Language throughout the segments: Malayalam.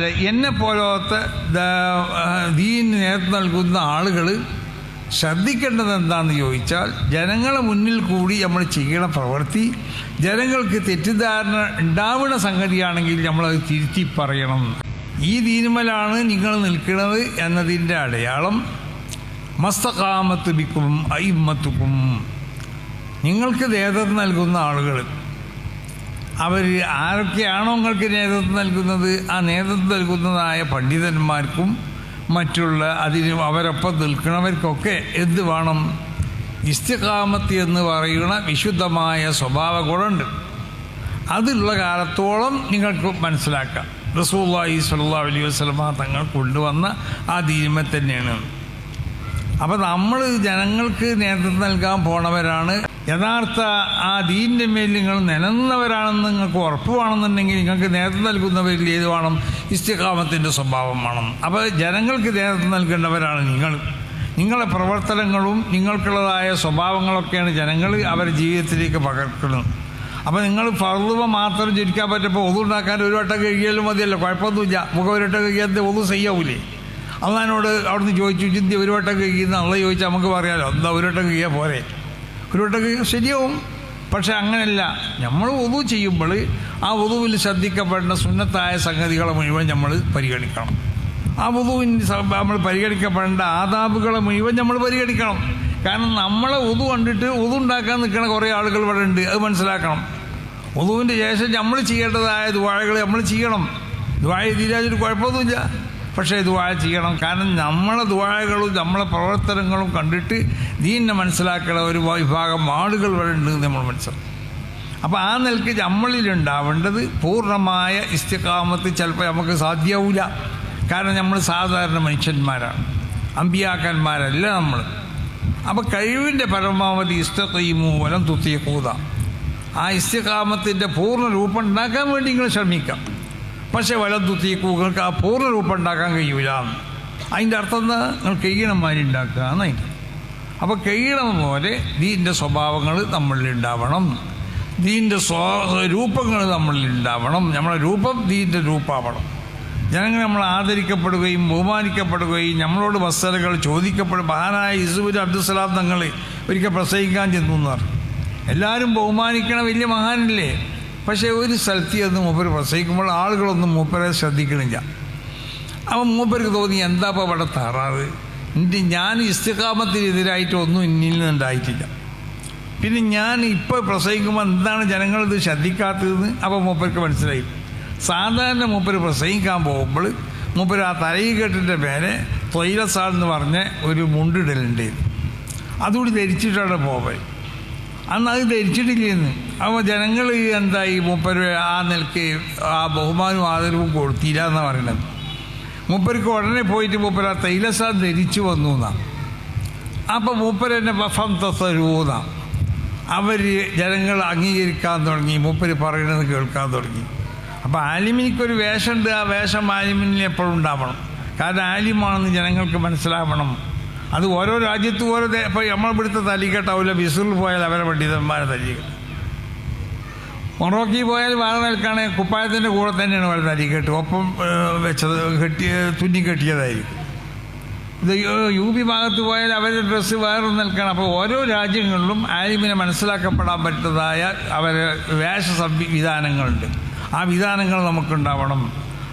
അല്ല എന്നെ പോലത്തെ ദീന് നേതൃത്വം നൽകുന്ന ആളുകൾ ശ്രദ്ധിക്കേണ്ടത് എന്താണെന്ന് ചോദിച്ചാൽ ജനങ്ങളെ മുന്നിൽ കൂടി നമ്മൾ ചെയ്യണ പ്രവൃത്തി ജനങ്ങൾക്ക് തെറ്റിദ്ധാരണ ഉണ്ടാവുന്ന സംഗതിയാണെങ്കിൽ നമ്മളത് തിരുത്തി പറയണം. ഈ ദീനുമലാണ് നിങ്ങൾ നിൽക്കുന്നത് എന്നതിന്റെ അടയാളം. മസ്തകാമത്ത് ബിക്കും അയിമത്തുക്കും നിങ്ങൾക്ക് നേതൃത്വം നൽകുന്ന ആളുകൾ അവർ ആരൊക്കെയാണോ നിങ്ങൾക്ക് നേതൃത്വം നൽകുന്നത് ആ നേതൃത്വം നൽകുന്നതായ പണ്ഡിതന്മാർക്കും മറ്റുള്ള അതിന് അവരൊപ്പം നിൽക്കുന്നവർക്കൊക്കെ എന്ത് വേണം? ഇസ്തികാമത്ത് എന്ന് പറയുന്ന വിശുദ്ധമായ സ്വഭാവ ഗുണമുണ്ട് അതുള്ള കാലത്തോളം നിങ്ങൾക്ക് മനസ്സിലാക്കാം. റസൂല്ലായി സല്ലാ അലൈഹി വസ്ലമ തങ്ങൾ കൊണ്ടുവന്ന ആ ദീമ തന്നെയാണ് അപ്പോൾ നമ്മൾ ജനങ്ങൾക്ക് നേതൃത്വം നൽകാൻ പോണവരാണ് യഥാർത്ഥ ആ ദീന്റെ മേൽ നിങ്ങൾ നിലനിന്നവരാണെന്ന് നിങ്ങൾക്ക് ഉറപ്പ് വേണമെന്നുണ്ടെങ്കിൽ നിങ്ങൾക്ക് നേതൃത്വം നൽകുന്നവരിൽ ഏത് വേണം? ഇസ്തികാമത്തിന്റെ സ്വഭാവം വേണം. അപ്പോൾ ജനങ്ങൾക്ക് നേതൃത്വം നൽകേണ്ടവരാണ് നിങ്ങൾ. നിങ്ങളുടെ പ്രവർത്തനങ്ങളും നിങ്ങൾക്കുള്ളതായ സ്വഭാവങ്ങളൊക്കെയാണ് ജനങ്ങൾ അവരുടെ ജീവിതത്തിലേക്ക് പകർക്കുന്നത് അപ്പോൾ നിങ്ങൾ ഫർദുവ മാത്രം ചുരുക്കാൻ പറ്റപ്പോൾ ഒതു ഉണ്ടാക്കാൻ ഒരു വട്ടം കഴിയാലും മതിയല്ലോ. കുഴപ്പമൊന്നുമില്ല. മുഖം ഒരു വട്ടം കഴുകിയാൽ ഒതു ചെയ്യാവൂലേ അള്ളഹാനോട് അവിടുന്ന് ചോദിച്ചു ചിന്തി ഒരു വട്ടം കഴിക്കുന്ന അള്ള ചോദിച്ചാൽ നമുക്ക് പറയാമല്ലോ എന്താ ഒരു വട്ടം കഴിയാൽ പോരെ? കഴിയും ശരിയാവും. പക്ഷെ അങ്ങനെയല്ല നമ്മൾ ഒതു ചെയ്യുമ്പോൾ ആ ഒതുവിൽ ശ്രദ്ധിക്കപ്പെടുന്ന സുന്നത്തായ സംഗതികളെ മുഴുവൻ നമ്മൾ പരിഗണിക്കണം. ആ ഒതുവിന് നമ്മൾ പരിഗണിക്കപ്പെടേണ്ട ആദാബുകളെ മുഴുവൻ നമ്മൾ പരിഗണിക്കണം. കാരണം നമ്മളെ ഒതു കണ്ടിട്ട് ഒതു ഉണ്ടാക്കാൻ നിൽക്കുന്ന കുറേ ആളുകൾ ഇവിടെ ഉണ്ട്. അത് മനസ്സിലാക്കണം. ഒതുവിന്റെ ശേഷം നമ്മൾ ചെയ്യേണ്ടതായ ദ്വാഴകൾ നമ്മൾ ചെയ്യണം. ദ്വാഴ തീരാതൊരു കുഴപ്പമൊന്നുമില്ല. പക്ഷേ ദുവാ ചെയ്യണം. കാരണം നമ്മളെ ദ്വാഴകളും നമ്മളെ പ്രവർത്തനങ്ങളും കണ്ടിട്ട് ദീനെ മനസ്സിലാക്കുന്ന ഒരു വിഭാഗം ആളുകൾ വരെ ഉണ്ടെന്ന് നമ്മൾ മനസ്സിലാക്കും. അപ്പോൾ ആ നിലയ്ക്ക് നമ്മളിലുണ്ടാവേണ്ടത് പൂർണമായ ഇസ്തിക്കാമത്ത് ചിലപ്പോൾ നമുക്ക് സാധ്യമാവില്ല കാരണം നമ്മൾ സാധാരണ മനുഷ്യന്മാരാണ്. അമ്പിയാക്കന്മാരല്ല നമ്മൾ. അപ്പോൾ കഴിവിന്റെ പരമാവധി ഇസ്തീമു വലം തുത്തിയ കൂത ആ ഇസ്തികാമത്തിന്റെ പൂർണ രൂപം ഉണ്ടാക്കാൻ വേണ്ടി നിങ്ങൾ ശ്രമിക്കാം. പക്ഷേ വലം തുത്തിയ കൂകൾക്ക് ആ പൂർണ രൂപം ഉണ്ടാക്കാൻ കഴിയൂല. അതിന്റെ അർത്ഥം എന്താ? നിങ്ങൾ കഴിയണമാരി ഉണ്ടാക്കുക എന്നതിന്റെ അപ്പോൾ കെയ്യണം പോലെ ദീന്റെ സ്വഭാവങ്ങൾ നമ്മളിൽ ഉണ്ടാവണം. ദീന്റെ സ്വ രൂപങ്ങൾ നമ്മളിൽ ഉണ്ടാവണം. നമ്മളെ രൂപം ദീന്റെ രൂപമാവണം. ജനങ്ങൾ നമ്മൾ ആദരിക്കപ്പെടുകയും ബഹുമാനിക്കപ്പെടുകയും നമ്മളോട് വസ്തുതകൾ ചോദിക്കപ്പെടും. മഹാനായ ഇസുബുൽ അബ്ദുസലാം തങ്ങൾ ഒരിക്കൽ പ്രസംഗിക്കാൻ ചെന്നു എന്ന് പറഞ്ഞു. എല്ലാവരും ബഹുമാനിക്കണ. വലിയ മഹാനല്ലേ? പക്ഷേ ഒരു സ്ഥലത്ത് ചെന്ന് മൂപ്പര് പ്രസംഗിക്കുമ്പോൾ ആളുകളൊന്നും മൂപ്പരെ ശ്രദ്ധിക്കണില്ല. അപ്പം മൂപ്പർക്ക് തോന്നി എന്താ ഇപ്പോൾ ഇവിടെ താറാറ് എന്റെ ഞാൻ ഇസ്തികാമത്തിനെതിരായിട്ട് ഒന്നും എന്നിൽ നിന്നുണ്ടായിട്ടില്ല പിന്നെ ഞാൻ ഇപ്പോൾ പ്രസംഗിക്കുമ്പോൾ എന്താണ് ജനങ്ങളിത് ശ്രദ്ധിക്കാത്തതെന്ന് അപ്പോൾ മൂപ്പർക്ക് മനസ്സിലായി. സാധാരണ മൂപ്പര് പ്രസംഗിക്കാൻ പോകുമ്പോൾ മൂപ്പര് ആ തലയിക്കെട്ടിന്റെ പേരെ തൊയിലസാൾ എന്ന് പറഞ്ഞ ഒരു മുണ്ടിടലുണ്ടായിരുന്നു അതുകൂടി ധരിച്ചിട്ടാണ് പോവൽ അന്ന് അത് ധരിച്ചിട്ടില്ലെന്ന്. അപ്പോൾ ജനങ്ങൾ എന്തായി? മൂപ്പര് ആ നിലയ്ക്ക് ആ ബഹുമാനവും ആദരവും കൊടുത്തില്ല എന്നാണ് പറയുന്നത് മൂപ്പർക്ക് ഉടനെ പോയിട്ട് മുപ്പര ആ തൈലസാ ധരിച്ചു വന്നു എന്നാണ് അപ്പോൾ മൂപ്പര് എന്നെ ഫം തസരൂന്ന. അവർ ജനങ്ങൾ അംഗീകരിക്കാൻ തുടങ്ങി. മൂപ്പര് പറയുന്നത് കേൾക്കാൻ തുടങ്ങി. അപ്പോൾ ആലിമിനിക്കൊരു വേഷമുണ്ട്. ആ വേഷം ആലിമിനിൽ എപ്പോഴും ഉണ്ടാവണം. കാരണം ആലിമാണെന്ന് ജനങ്ങൾക്ക് മനസ്സിലാവണം. അത് ഓരോ രാജ്യത്തും ഓരോ ഇപ്പോൾ നമ്മളിവിടുത്തെ തല്ലിക്കെട്ടാവില്ല ബിസുറിൽ പോയാൽ അവരെ പണ്ഡിതന്മാരെ തല്ലി മൊറോക്കി പോയാൽ വേറെ നിൽക്കാണ് കുപ്പായത്തിന്റെ കൂടെ തന്നെയാണ് അവരെ തല്ലിക്കെട്ട് ഒപ്പം വെച്ചത് കെട്ടിയ തുന്നി കെട്ടിയതായിരിക്കും. ഇത് യു പി ഭാഗത്ത് പോയാൽ അവരുടെ ഡ്രസ്സ് വേറെ നിൽക്കണം അപ്പോൾ ഓരോ രാജ്യങ്ങളിലും ആലിമിനെ മനസ്സിലാക്കപ്പെടാൻ പറ്റുന്നതായ അവരെ വേഷ സംവിധാനങ്ങളുണ്ട് ആ വിധാനങ്ങൾ നമുക്കുണ്ടാവണം.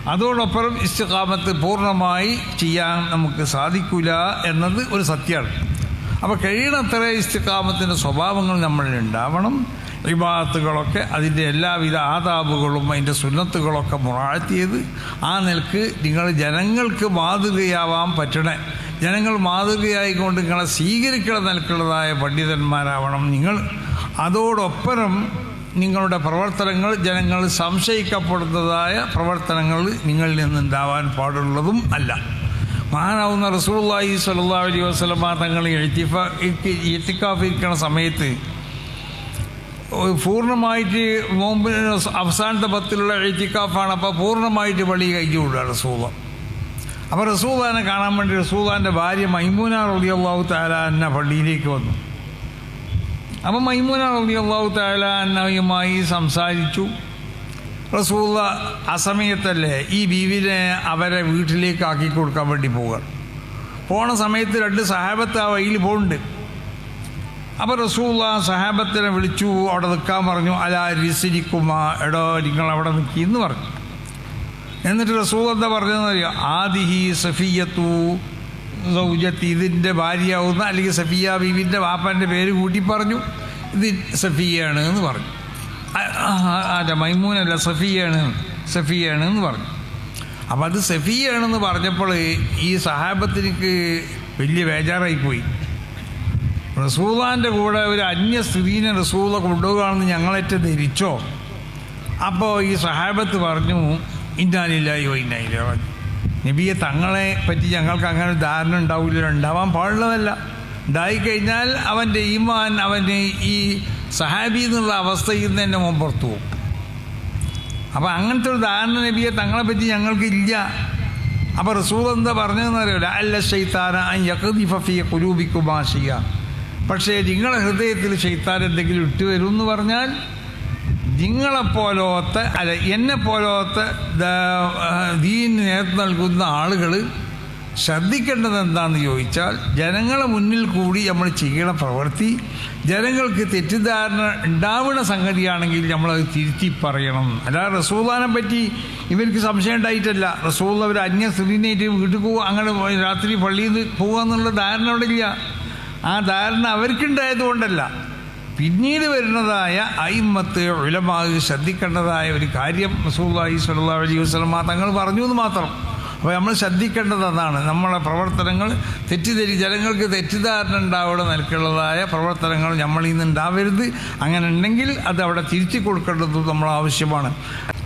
അതോടൊപ്പം ഇസ്തിഖാമത്ത് പൂർണമായി ചെയ്യാൻ നമുക്ക് സാധിക്കില്ല എന്നത് ഒരു സത്യമാണ്. അപ്പോൾ കഴിയണത്ര ഇസ്തിഖാമത്തിന്റെ സ്വഭാവങ്ങൾ നമ്മളിൽ ഉണ്ടാവണം. വിഭാഗത്തുകളൊക്കെ അതിന്റെ എല്ലാവിധ ആദാബുകളും അതിന്റെ സുന്നത്തുകളൊക്കെ മുറാഴ്ത്തിയത് ആ നിലയ്ക്ക് നിങ്ങൾ ജനങ്ങൾക്ക് മാതൃകയാവാൻ പറ്റണേ. ജനങ്ങൾ മാതൃകയായിക്കൊണ്ട് നിങ്ങളെ സ്വീകരിക്കുന്ന നിലക്കുള്ളതായ പണ്ഡിതന്മാരാവണം നിങ്ങൾ. അതോടൊപ്പം നിങ്ങളുടെ പ്രവർത്തനങ്ങൾ ജനങ്ങൾ സംശയിക്കപ്പെടുന്നതായ പ്രവർത്തനങ്ങൾ നിങ്ങളിൽ നിന്നുണ്ടാവാൻ പാടുള്ളതും അല്ല. മഹാനാവുന്ന റസൂള്ളി സല്ലാ അലൈഹി വസ്ലമ തങ്ങൾ എഴുത്തിഫ എത്തിക്കാഫ് ഇരിക്കുന്ന സമയത്ത് പൂർണമായിട്ട് നോമ്പ് അവസാനത്തെ പത്തിലുള്ള എഴുത്തിക്കാഫാണ് അപ്പോൾ പൂർണമായിട്ട് പള്ളി കഴിച്ചു വിടുക റസൂള അപ്പോൾ റസൂദാനെ കാണാൻ വേണ്ടി റസൂദാന്റെ ഭാര്യ മൈമൂന റബി അള്ളാഹു താല എന്ന പള്ളിയിലേക്ക് വന്നു. അപ്പം മൈമൂന റബി അള്ളാഹു താല എന്നയുമായി സംസാരിച്ചു. റസൂള്ള ആ സമയത്തല്ലേ ഈ ബീവിനെ അവരെ വീട്ടിലേക്ക് ആക്കി കൊടുക്കാൻ വേണ്ടി പോവുക. പോണ സമയത്ത് രണ്ട് സഹാബത്ത് ആ വഴിയിൽ പോകുന്നുണ്ട് അപ്പോൾ റസൂള്ള സഹാബത്തിനെ വിളിച്ചു അവിടെ നിൽക്കാൻ പറഞ്ഞു അല രിസിരിക്കുമാ എടോ നിങ്ങൾ അവിടെ നിൽക്കി എന്ന് പറഞ്ഞു. എന്നിട്ട് റസൂൾ എന്താ പറഞ്ഞതെന്ന് അറിയാം? ആദിഹി സഫിയത്തു സൗജത്തി ഇതിന്റെ ഭാര്യയാവുന്ന അല്ലെങ്കിൽ സഫിയ ബീവിന്റെ വാപ്പന്റെ പേര് കൂട്ടി പറഞ്ഞു. ഇത് സഫിയാണ് എന്ന് പറഞ്ഞു. അല്ല മൈമൂനല്ല സഫിയാണ് സഫിയാണ് എന്ന് പറഞ്ഞു. അപ്പം അത് സഫിയാണെന്ന് പറഞ്ഞപ്പോൾ ഈ സഹാബത്തിനിക്ക് വലിയ ബേജാറായിപ്പോയി. റസൂലാന്റെ കൂടെ ഒരു അന്യ സ്ത്രീനെ റസൂല കൊണ്ടുപോകുകയാണെന്ന് ഞങ്ങളേറ്റ ധരിച്ചോ? അപ്പോൾ ഈ സഹാബത്ത് പറഞ്ഞു ഇന്നാലില്ലായോ ഇന്നായില്ല നബിയെ തങ്ങളെ പറ്റി ഞങ്ങൾക്ക് അങ്ങനെ ധാരണ ഉണ്ടാവില്ല ഉണ്ടാവാൻ പാടുള്ളതല്ല. ഉണ്ടായിക്കഴിഞ്ഞാൽ അവന്റെ ഈമാൻ അവന് ഈ സഹാബി എന്നുള്ള അവസ്ഥയിൽ നിന്ന് എന്നെ മുമ്പ് പുറത്തു പോകും. അപ്പോൾ അങ്ങനത്തെ ഒരു ധാരണ നബിയെ തങ്ങളെ പറ്റി ഞങ്ങൾക്കില്ല അപ്പോൾ റസൂൽ എന്താ പറഞ്ഞതെന്ന് അറിയില്ല അല്ല ഷെയ്ത്താന ഫഫിയെ കുരൂപിക്കുമാശിയ പക്ഷേ നിങ്ങളുടെ ഹൃദയത്തിൽ ഷെയ്ത്താൻ എന്തെങ്കിലും ഇട്ടുവരും എന്ന് പറഞ്ഞാൽ നിങ്ങളെപ്പോലത്തെ അല്ല എന്നെ പോലത്തെ ദീന് നേതൃത്വം നൽകുന്ന ആളുകൾ ശ്രദ്ധിക്കേണ്ടത് എന്താണെന്ന് ചോദിച്ചാൽ ജനങ്ങളെ മുന്നിൽ കൂടി നമ്മൾ ചെയ്യണ പ്രവൃത്തി ജനങ്ങൾക്ക് തെറ്റിദ്ധാരണ ഉണ്ടാവുന്ന സംഗതിയാണെങ്കിൽ നമ്മളത് തിരുത്തി പറയണം. അല്ലാതെ റസൂദാനെ പറ്റി ഇവർക്ക് സംശയം ഉണ്ടായിട്ടല്ല. റസൂൽ അവർ അന്യ സ്ത്രീനേറ്റ് വീട്ടിൽ പോകുക അങ്ങനെ രാത്രി പള്ളിയിൽ നിന്ന് പോകുക എന്നുള്ള ധാരണ അവിടെ ഇല്ല. ആ ധാരണ അവർക്കുണ്ടായത് കൊണ്ടല്ല. പിന്നീട് വരുന്നതായ അയിമത്ത് ഉലമാവ് ശ്രദ്ധിക്കേണ്ടതായ ഒരു കാര്യം റസൂല്ലാഹി സ്വല്ലല്ലാഹു അലൈഹി വസ്ലമ തങ്ങൾ പറഞ്ഞു എന്ന് മാത്രം. അപ്പോൾ നമ്മൾ ശ്രദ്ധിക്കേണ്ടത് അതാണ്. നമ്മളെ പ്രവർത്തനങ്ങൾ തെറ്റിദ്ധരി ജനങ്ങൾക്ക് തെറ്റിദ്ധാരണ ഉണ്ടാവുന്ന നിലക്കുള്ളതായ പ്രവർത്തനങ്ങൾ നമ്മളിൽ നിന്ന് ഉണ്ടാവരുത്. അങ്ങനെ ഉണ്ടെങ്കിൽ അത് അവിടെ തിരിച്ചു കൊടുക്കേണ്ടത് നമ്മൾ ആവശ്യമാണ്.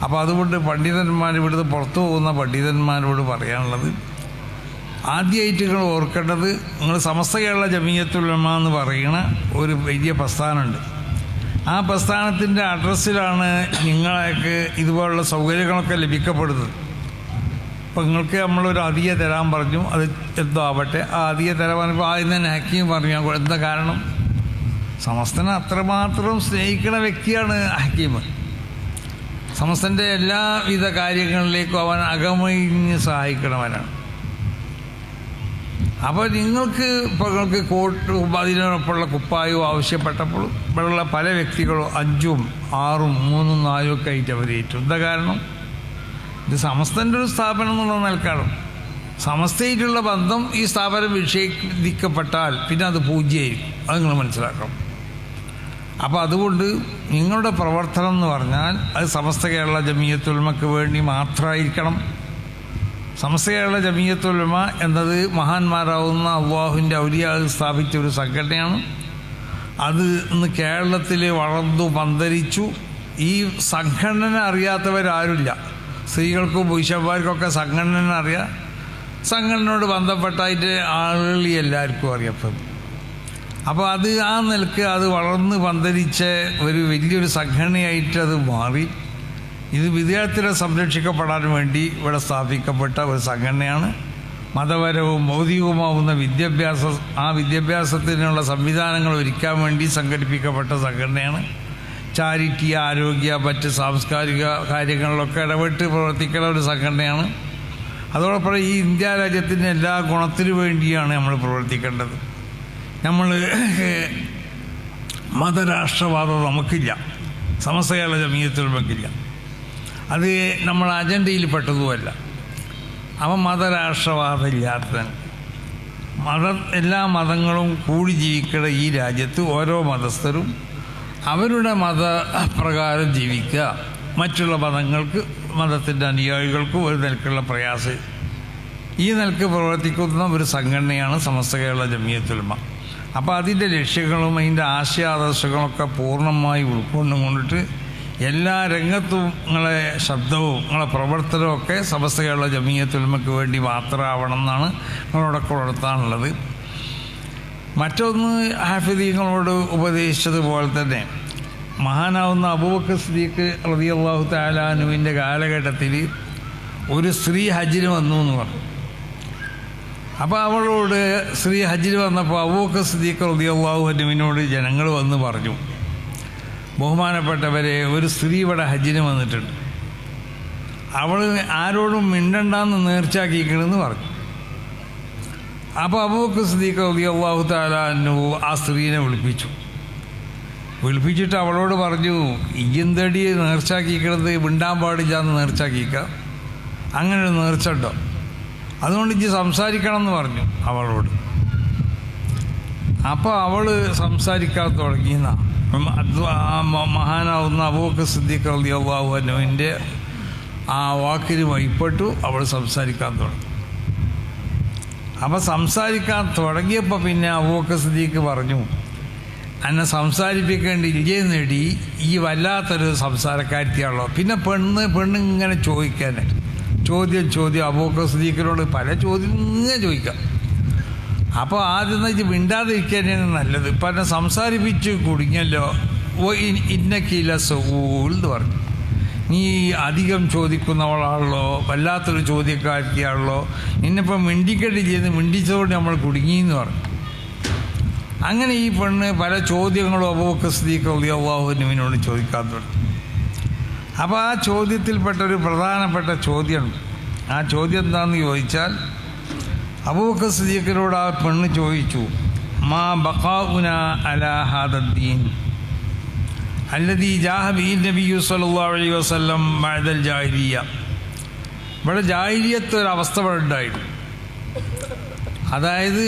അപ്പോൾ അതുകൊണ്ട് പണ്ഡിതന്മാർ ഇവിടുന്ന് പുറത്തു പോകുന്ന പണ്ഡിതന്മാരോട് പറയാനുള്ളത് ആദ്യമായിട്ട് നിങ്ങൾ ഓർക്കേണ്ടത് നിങ്ങൾ സമസ്ത കേരള ജമീയത്തുലമ എന്ന് പറയുന്ന ഒരു വലിയ പ്രസ്ഥാനമുണ്ട്. ആ പ്രസ്ഥാനത്തിന്റെ അഡ്രസ്സിലാണ് നിങ്ങൾക്ക് ഇതുപോലുള്ള സൗകര്യങ്ങളൊക്കെ ലഭിക്കപ്പെടുന്നത്. അപ്പോൾ നിങ്ങൾക്ക് നമ്മളൊരു അധിക തരാൻ പറഞ്ഞു. അത് എന്തോ ആവട്ടെ. ആ അധിക തരാൻ പറഞ്ഞപ്പോൾ ആദ്യം തന്നെ ഹക്കീം പറഞ്ഞു. എന്താ കാരണം? സമസ്തനെ അത്രമാത്രം സ്നേഹിക്കുന്ന വ്യക്തിയാണ് ഹക്കീം. സമസ്തന്റെ എല്ലാവിധ കാര്യങ്ങളിലേക്കും അവൻ അകമഴിഞ്ഞ് സഹായിക്കണവനാണ്. അപ്പോൾ നിങ്ങൾക്ക് നിങ്ങൾക്ക് കോട്ട് അതിനോടൊപ്പമുള്ള കുപ്പായവും ആവശ്യപ്പെട്ടപ്പോൾ ഇവിടെയുള്ള പല വ്യക്തികളും അഞ്ചും ആറും മൂന്നും നാലും ഒക്കെ ആയിട്ട് അവർ ഏറ്റു. എന്താ കാരണം? ഇത് സമസ്തന്റെ ഒരു സ്ഥാപനം എന്നുള്ള നിലക്കാണ്. സമസ്തയായിട്ടുള്ള ബന്ധം ഈ സ്ഥാപനം വിഷയിക്കപ്പെട്ടാൽ പിന്നെ അത് പൂജ്യമായിരിക്കും. അത് നിങ്ങൾ മനസ്സിലാക്കണം. അപ്പോൾ അതുകൊണ്ട് നിങ്ങളുടെ പ്രവർത്തനം എന്ന് പറഞ്ഞാൽ അത് സമസ്ത കേരള ജമീയത്തുൽമക്ക് വേണ്ടി മാത്രമായിരിക്കണം. സമസ്ത ജമീയത്തുലമ എന്നത് മഹാന്മാരാവുന്ന അള്ളാഹുവിന്റെ ഔലിയാവ് സ്ഥാപിച്ച ഒരു സംഘടനയാണ്. അത് ഇന്ന് കേരളത്തിൽ വളർന്നു പന്തരിച്ചു. ഈ സംഘടന അറിയാത്തവരാരുമില്ല. സ്ത്രീകൾക്കും പുരുഷന്മാർക്കൊക്കെ സംഘടന അറിയാം. സംഘടനയോട് ബന്ധപ്പെട്ടായിട്ട് ആളുകൾ എല്ലാവർക്കും അറിയപ്പെടും അപ്പോൾ അത് ആ നിലയ്ക്ക് അത് വളർന്ന് പന്തരിച്ച ഒരു വലിയൊരു സംഘടനയായിട്ട് അത് മാറി. ഇത് വിദ്യാർത്ഥികളെ സംരക്ഷിക്കപ്പെടാൻ വേണ്ടി ഇവിടെ സ്ഥാപിക്കപ്പെട്ട ഒരു സംഘടനയാണ്. മതപരവും ഭൗതികവുമാവുന്ന വിദ്യാഭ്യാസ ആ വിദ്യാഭ്യാസത്തിനുള്ള സംവിധാനങ്ങൾ ഒരുക്കാൻ വേണ്ടി സംഘടിപ്പിക്കപ്പെട്ട സംഘടനയാണ്. ചാരിറ്റി ആരോഗ്യ മറ്റ് സാംസ്കാരിക കാര്യങ്ങളിലൊക്കെ ഇടപെട്ട് പ്രവർത്തിക്കുന്ന ഒരു സംഘടനയാണ്. അതോടൊപ്പം ഈ ഇന്ത്യ രാജ്യത്തിന്റെ എല്ലാ ഗുണത്തിനു വേണ്ടിയാണ് നമ്മൾ പ്രവർത്തിക്കേണ്ടത്. നമ്മൾ മതരാഷ്ട്രവാദം നമുക്കില്ല. സമസ്തകാല ജമീയത്തിൽ നമുക്കില്ല അത് നമ്മൾ അജണ്ടയിൽ പെട്ടതുമല്ല. അവൻ മതരാഷ്ട്രവാദം ഇല്ലാത്തതാണ് മത എല്ലാ മതങ്ങളും കൂടി ജീവിക്കുന്ന ഈ രാജ്യത്ത് ഓരോ മതസ്ഥരും അവരുടെ മതപ്രകാരം ജീവിക്കുക. മറ്റുള്ള മതങ്ങൾക്ക് മതത്തിന്റെ അനുയായികൾക്കും ഒരു നിലക്കുള്ള പ്രയാസം. ഈ നിലയ്ക്ക് പ്രവർത്തിക്കുന്ന ഒരു സംഘടനയാണ് സമസ്ത കേരള ജമിയത്തുൽമ അപ്പോൾ അതിന്റെ ലക്ഷ്യങ്ങളും അതിന്റെ ആശയാദർശങ്ങളൊക്കെ പൂർണമായി ഉൾക്കൊണ്ടുകൊണ്ടിട്ട് എല്ലാ രംഗത്തും നിങ്ങളെ ശബ്ദവും നിങ്ങളെ പ്രവർത്തനവും ഒക്കെ സമസ്തകളുടെ ജമീയത്തുൽമയ്ക്ക് വേണ്ടി മാത്രമാവണം എന്നാണ് നിങ്ങളോടൊക്കെ ഉണർത്താനുള്ളത്. മറ്റൊന്ന് ഹാഫിദീങ്ങളോട് ഉപദേശിച്ചതുപോലെ തന്നെ മഹാനാവുന്ന അബൂബക്കർ സ്ത്രീക്ക് റതി അള്ളാഹു താലാനുവിന്റെ കാലഘട്ടത്തിൽ ഒരു സ്ത്രീ ഹജ്ജിന് വന്നു എന്ന് പറഞ്ഞു. അപ്പോൾ അവളോട് സ്ത്രീ ഹജ്ജിന് വന്നപ്പോൾ അബൂബക്കർ സ്ത്രീക്ക് റതി അള്ളാഹു അനുവിനോട് ജനങ്ങൾ വന്ന് പറഞ്ഞു. ബഹുമാനപ്പെട്ടവരെ ഒരു സ്ത്രീ ഇവിടെ ഹജ്ജിന് വന്നിട്ടുണ്ട്. അവൾ ആരോടും മിണ്ടണ്ടെന്ന് നേർച്ചാക്കിക്കണമെന്ന് പറഞ്ഞു. അപ്പോൾ അബൂക്ക് റബി അള്ളാഹു താലാനു ആ സ്ത്രീനെ വിളിപ്പിച്ചു. വിളിപ്പിച്ചിട്ട് അവളോട് പറഞ്ഞു ഇയ്യന്തടി നേർച്ചാക്കിക്കണത് മിണ്ടാൻ പാടില്ല എന്ന് നേർച്ചാക്കിക്ക അങ്ങനെ ഒരു നേർച്ച ഉണ്ടോ? അതുകൊണ്ട് ഇജ്ജ് സംസാരിക്കണം എന്ന് പറഞ്ഞു അവളോട്. അപ്പോൾ അവൾ സംസാരിക്കാൻ തുടങ്ങിയെന്ന. മഹാനാവുന്ന അബൂബക്കർ സിദ്ദീഖ് അലി അള്ളാഹു അനുവിന്റെ ആ വാക്കിന് വൈപ്പെട്ടു അവൾ സംസാരിക്കാൻ തുടങ്ങി. അപ്പം സംസാരിക്കാൻ തുടങ്ങിയപ്പോൾ പിന്നെ അബൂബക്കർ സിദ്ദീഖ് പറഞ്ഞു എന്നെ സംസാരിപ്പിക്കേണ്ട ഇല്ലേ നേടി ഈ വല്ലാത്തൊരു സംസാരക്കാരിയാണല്ലോ പിന്നെ പെണ്ണ് പെണ്ണ് ഇങ്ങനെ ചോദിക്കാൻ ചോദ്യം ചോദ്യം. അബൂബക്കർ സിദ്ദീഖിനോട് പല ചോദ്യം ഇങ്ങനെ ചോദിക്കാം. അപ്പോൾ ആദ്യം വെച്ച് മിണ്ടാതിരിക്കാനാണ് നല്ലത്. ഇപ്പം എന്നെ സംസാരിപ്പിച്ച് കുടുങ്ങിയല്ലോ. ഓ ഇന്നക്കില്ല സൂൽ എന്ന് പറഞ്ഞു. നീ അധികം ചോദിക്കുന്നവളാണല്ലോ വല്ലാത്തൊരു ചോദ്യക്കാരിയാണല്ലോ. നിന്നിപ്പം ചെയ്ത് മിണ്ടിച്ചതുകൊണ്ട് നമ്മൾ കുടുങ്ങി എന്ന് പറഞ്ഞു. അങ്ങനെ ഈ പെണ്ണ് പല ചോദ്യങ്ങളും അബൂക്ക് സ്ദീഖ് അള്ളാഹുവിനോട് ചോദിക്കാൻ തുടങ്ങി. അപ്പോൾ ആ ചോദ്യത്തിൽപ്പെട്ട ഒരു പ്രധാനപ്പെട്ട ചോദ്യമുണ്ട്. ആ ചോദ്യം എന്താണെന്ന് ചോദിച്ചാൽ അബൂക്ക് സിദ്ദീഖിനോട് ആ പെണ്ണ് ചോദിച്ചു മാ ബഖാഉന അലാ ഹാദദ്ദീൻ അല്ലദീ ജാഹ ബി നബിയു സല്ലല്ലാഹു അലൈഹി വസല്ലം ബഅദൽ ജാഹിലിയ ഇവിടെ ഒരു അവസ്ഥ ഇവിടെ ഉണ്ടായിരുന്നു. അതായത്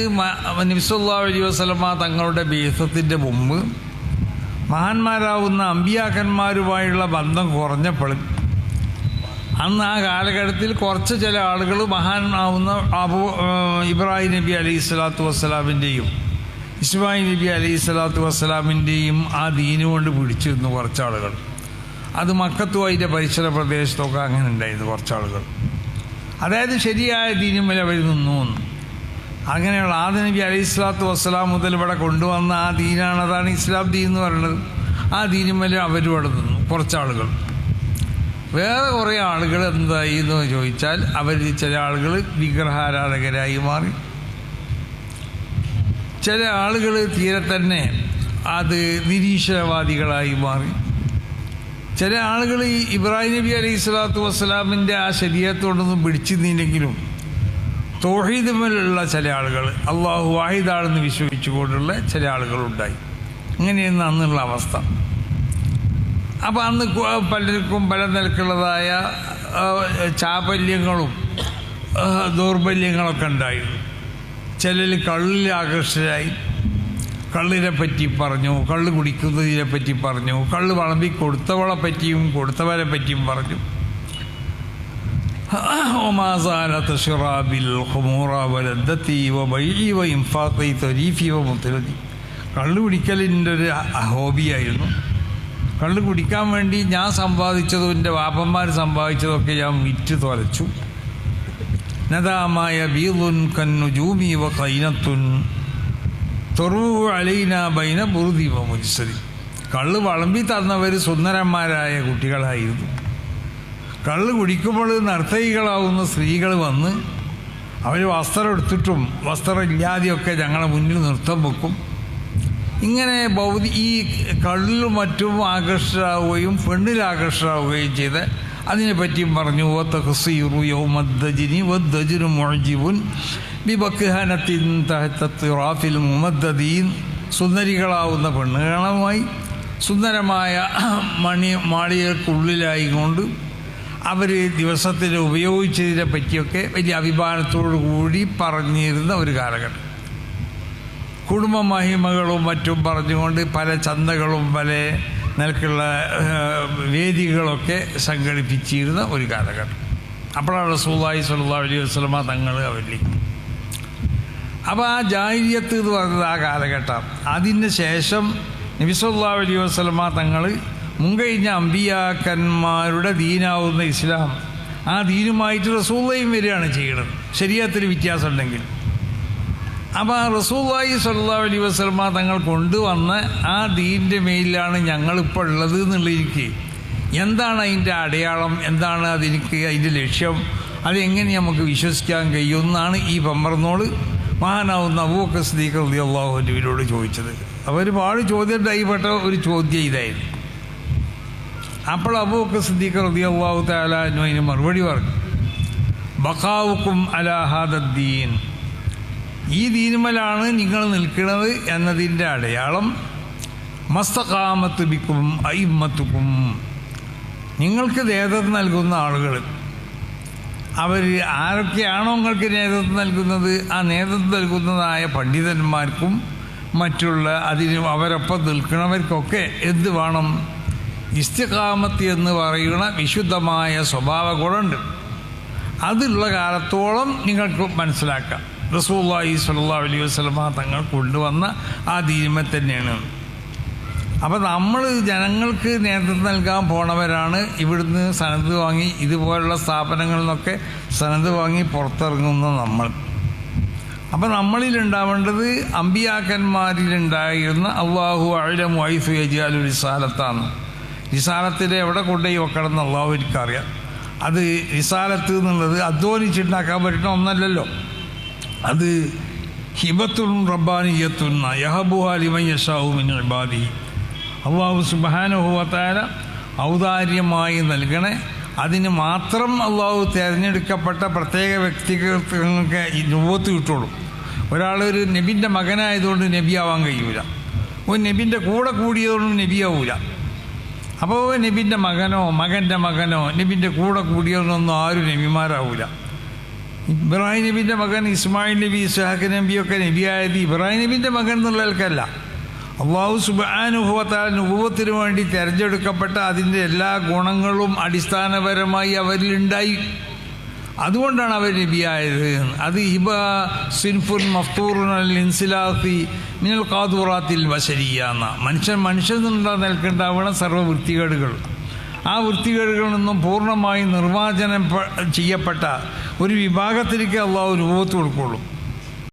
നബിസുല്ലാ അലൈഹി വസ്ലമ തങ്ങളുടെ ബീസത്തിന്റെ മുമ്പ് മഹാന്മാരാവുന്ന അമ്പിയാക്കന്മാരുമായുള്ള ബന്ധം കുറഞ്ഞപ്പോൾ അന്ന് ആ കാലഘട്ടത്തിൽ കുറച്ച് ചില ആളുകൾ മഹാനാവുന്ന അബു ഇബ്രാഹിം നബി അലൈഹി സ്വലാത്തു വസ്സലാമിന്റെയും ഇസ്മായിൽ നബി അലൈഹി സ്വലാത്തു വസ്സലാമിന്റെയും ആ ദീനു കൊണ്ട് പിടിച്ചിരുന്നു കുറച്ച് ആളുകൾ. അത് മക്കത്തും അതിന്റെ പരിസര പ്രദേശത്തൊക്കെ അങ്ങനെ ഉണ്ടായിരുന്നു കുറച്ചാളുകൾ അതായത് ശരിയായ ദീനുമല അവർ നിന്നു അങ്ങനെയുള്ള ആദ്യ നബി അലൈഹി സ്വലാത്തു വസ്സലാം മുതൽ ഇവിടെ കൊണ്ടുവന്ന ആ ദീനാണ് അതാണ് ഇസ്ലാം ദീൻ എന്ന് പറയുന്നത്. ആ ദീനുമല അവരും അവിടെ നിന്നു കുറച്ചാളുകൾ വേറെ കുറേ ആളുകൾ എന്തായി എന്ന് ചോദിച്ചാൽ അവർ ചില ആളുകൾ വിഗ്രഹാരാധകരായി മാറി. ചില ആളുകൾ തീരെ തന്നെ അത് നിരീശ്വരവാദികളായി മാറി. ചില ആളുകൾ ഈ ഇബ്രാഹിം നബി അലൈഹി സ്വലാത്തു വസ്സലാമിന്റെ ആ ശരീരത്തോടൊന്നും പിടിച്ചിരുന്നില്ലെങ്കിലും തോഹീദുമലുള്ള ചില ആളുകൾ അള്ളാഹു വാഹിദാണെന്ന് വിശ്വസിച്ചുകൊണ്ടുള്ള ചില ആളുകളുണ്ടായി. അങ്ങനെയെന്ന് അന്നുള്ള അവസ്ഥ. അപ്പോൾ അന്ന് പലർക്കും പല നിലക്കുള്ളതായ ചാപല്യങ്ങളും ദൗർബല്യങ്ങളൊക്കെ ഉണ്ടായിരുന്നു ചിലർ കള്ളിൽ ആകർഷരായി കള്ളിനെ പറ്റി പറഞ്ഞു കള്ള് കുടിക്കുന്നതിനെ പറ്റി പറഞ്ഞു കള്ള് വളമ്പി കൊടുത്തവളെ പറ്റിയും കൊടുത്തവരെ പറ്റിയും പറഞ്ഞു. കള്ള് കുടിക്കലിന്റെ ഒരു ഹോബിയായിരുന്നു. കള്ള് കുടിക്കാൻ വേണ്ടി ഞാൻ സമ്പാദിച്ചതും എന്റെ വാപ്പന്മാർ സമ്പാദിച്ചതൊക്കെ ഞാൻ വിറ്റ് തുലച്ചു. നദാമായ ബീദുൻ കന്നുജൂമി വ കൈനത്തുൻ തൊറു അലൈന ബൈന ബുറുദി വ മുജ്സരി. കള്ള് വളമ്പി തന്നവർ സുന്ദരന്മാരായ കുട്ടികളായിരുന്നു. കള്ള് കുടിക്കുമ്പോൾ നർത്തകികളാവുന്ന സ്ത്രീകൾ വന്ന് അവർ വസ്ത്രം എടുത്തിട്ടും വസ്ത്രം ഇല്ലാതെയൊക്കെ ഞങ്ങളെ മുന്നിൽ നൃത്തം വെക്കും. ഇങ്ങനെ ഭൗതി ഈ കള്ളിലും മറ്റും ആകർഷരാവുകയും പെണ്ണിൽ ആകർഷരാവുകയും ചെയ്ത് അതിനെപ്പറ്റിയും പറഞ്ഞു ഓ തഹസീറു യൗമദ്ദജിനി വദ്ദജിനു മൊഴിജിവുൻ ബിബക്ഹനത്തിൻ തഹത്തത്തിറാഫിൽ മുമദ്ദീൻ സുന്ദരികളാവുന്ന പെണ്ണുകളുമായി സുന്ദരമായ മണി മാളികൾക്കുള്ളിലായി കൊണ്ട് അവർ ദിവസത്തിൽ ഉപയോഗിച്ചതിനെ പറ്റിയൊക്കെ വലിയ അഭിമാനത്തോടു കൂടി പറഞ്ഞിരുന്ന ഒരു കാലഘട്ടം. കുടുംബ മഹിമകളും മറ്റും പറഞ്ഞുകൊണ്ട് പല ചന്തകളും പല നിലക്കുള്ള വേദികളൊക്കെ സംഘടിപ്പിച്ചിരുന്ന ഒരു കാലഘട്ടം. അപ്പോഴാണ് റസൂല്ലായി സല്ലാ അലൈഹി വസ്ലമ തങ്ങൾ അവരിൽ അപ്പോൾ ആ ജാഹിര്യത്ത് എന്ന് പറഞ്ഞത് ആ കാലഘട്ടം. അതിന് ശേഷം നബിസല്ലാ അലൈഹി വസ്ലമ തങ്ങൾ മുൻകഴിഞ്ഞ അമ്പിയാക്കന്മാരുടെ ദീനാവുന്ന ഇസ്ലാം. ആ ദീനുമായിട്ട് റസൂള്ളയും വരികയാണ് ചെയ്യുന്നത് ശരീരത്തിൽ വ്യത്യാസം ഉണ്ടെങ്കിൽ അപ്പോൾ റസൂള്ളി സല്ലാ അലി വസ്ലമ തങ്ങൾ കൊണ്ടുവന്ന ആ ദീന്റെ മേലിലാണ് ഞങ്ങളിപ്പോൾ ഉള്ളത് എന്നുള്ളതിരിക്കെ എന്താണ് അതിന്റെ അടയാളം? എന്താണ് അതെനിക്ക് അതിന്റെ ലക്ഷ്യം? അതെങ്ങനെ നമുക്ക് വിശ്വസിക്കാൻ കഴിയുമെന്നാണ് ഈ പമ്പർന്നോട് മഹാനാവുന്ന അബൂക്ക് സ്ദീഖ് അലി അള്ളാഹുവിനോട് ചോദിച്ചത്. അപ്പോൾ ഒരുപാട് ചോദ്യം ഉണ്ടായിപ്പെട്ട ഒരു ചോദ്യം ഇതായിരുന്നു. അപ്പോൾ അബൂക്ക് സിദ്ദീഖ് റതി അള്ളാഹു താലാനു അതിന് മറുപടി പറഞ്ഞു. ബഖാവുക്കും അലാഹാദീൻ ഈ ദീനുമലാണ് നിങ്ങൾ നിൽക്കുന്നത് എന്നതിന്റെ അടയാളം. മസ്തകാമത്ത് ബിക്കും അയിമ്മത്തുക്കും. നിങ്ങൾക്ക് നേതൃത്വം നൽകുന്ന ആളുകൾ. അവർ ആരൊക്കെയാണോ നിങ്ങൾക്ക് നേതൃത്വം നൽകുന്നത്? ആ നേതൃത്വം നൽകുന്നതായ പണ്ഡിതന്മാർക്കും മറ്റുള്ള അതിന് അവരൊപ്പം നിൽക്കുന്നവർക്കൊക്കെ എന്ത് വേണം? ഇസ്തികാമത്ത് എന്ന് പറയുന്ന വിശുദ്ധമായ സ്വഭാവ ഗുണമുണ്ട്. അതുള്ള കാലത്തോളം നിങ്ങൾക്ക് മനസ്സിലാക്കാം. റസൂല്ലാഹി സല്ലാ അലൈഹി വസ്ലമ തങ്ങൾ കൊണ്ടുവന്ന ആ ദീനിമ തന്നെയാണ്. അപ്പോൾ നമ്മൾ ജനങ്ങൾക്ക് നേതൃത്വം നൽകാൻ പോണവരാണ് ഇവിടുന്ന് സനത് വാങ്ങി ഇതുപോലുള്ള സ്ഥാപനങ്ങളിൽ നിന്നൊക്കെ സനത് വാങ്ങി പുറത്തിറങ്ങുന്ന നമ്മൾ. അപ്പോൾ നമ്മളിലുണ്ടാവേണ്ടത് അമ്പിയാക്കന്മാരിലുണ്ടായിരുന്ന അള്ളാഹു അഴലം വൈഫ് യജിയാലു റിസാലത്താണ്. റിസാലത്തിലെ എവിടെ കൊണ്ടുപോയി വെക്കണം എന്ന് അള്ളാഹു എനിക്കറിയാം. അത് റിസാലത്ത് എന്നുള്ളത് അധ്വാനിച്ചുണ്ടാക്കാൻ പറ്റുന്ന ഒന്നല്ലല്ലോ. അത് ഹിബത്തുൻ റബ്ബാനിയത്തുന്ന ഇബാദി. അള്ളാഹു സുബാനുഹുവത്താര ഔദാര്യമായി നൽകണേ. അതിന് മാത്രം അള്ളാഹു തിരഞ്ഞെടുക്കപ്പെട്ട പ്രത്യേക വ്യക്തികൾക്ക് ഈ രൂപത്ത് കിട്ടുള്ളൂ. ഒരാളൊരു നബിന്റെ മകനായതുകൊണ്ട് നബിയാവാൻ കഴിയൂല. ഒരു നബിന്റെ കൂടെ കൂടിയതുകൊണ്ട് നബിയാവൂല. അപ്പോൾ നബിന്റെ മകനോ മകന്റെ മകനോ നബിന്റെ കൂടെ കൂടിയതൊന്നും ആരും നബിമാരാവൂല. ഇബ്രാഹിം നബിന്റെ മകൻ ഇസ്മായിൽ നബി ഇസ്ഹാഖ് നബിയൊക്കെ നബിയായത് ഇബ്രാഹിം നബിന്റെ മകൻ എന്നുള്ളവർക്കല്ല അള്ളാഹു സുബാനുഭവത്താൽ നുഭവത്തിന് വേണ്ടി തിരഞ്ഞെടുക്കപ്പെട്ട അതിന്റെ എല്ലാ ഗുണങ്ങളും അടിസ്ഥാനപരമായി അവരിലുണ്ടായി അതുകൊണ്ടാണ് അവർ നബിയായത്. അത് ഹിബ സിൻഫുൻ മഫ്തൂറുൻ അൽ ഇൻസിലാത്തി മിനൽ കാതൂറാത്തിൽ ബശരിയ മനുഷ്യൻ മനുഷ്യൻ മനുഷ്യനുണ്ടാ നിൽക്കേണ്ടാവണം സർവ വൃത്തികേടുകൾ. ആ വൃത്തികേടുകളിൽ നിന്നും പൂർണമായി നിർവാചനം ചെയ്യപ്പെട്ട ഒരു വിഭാഗത്തിലേക്ക് അള്ളാഹു രൂപത്ത് കൊടുക്കുള്ളൂ.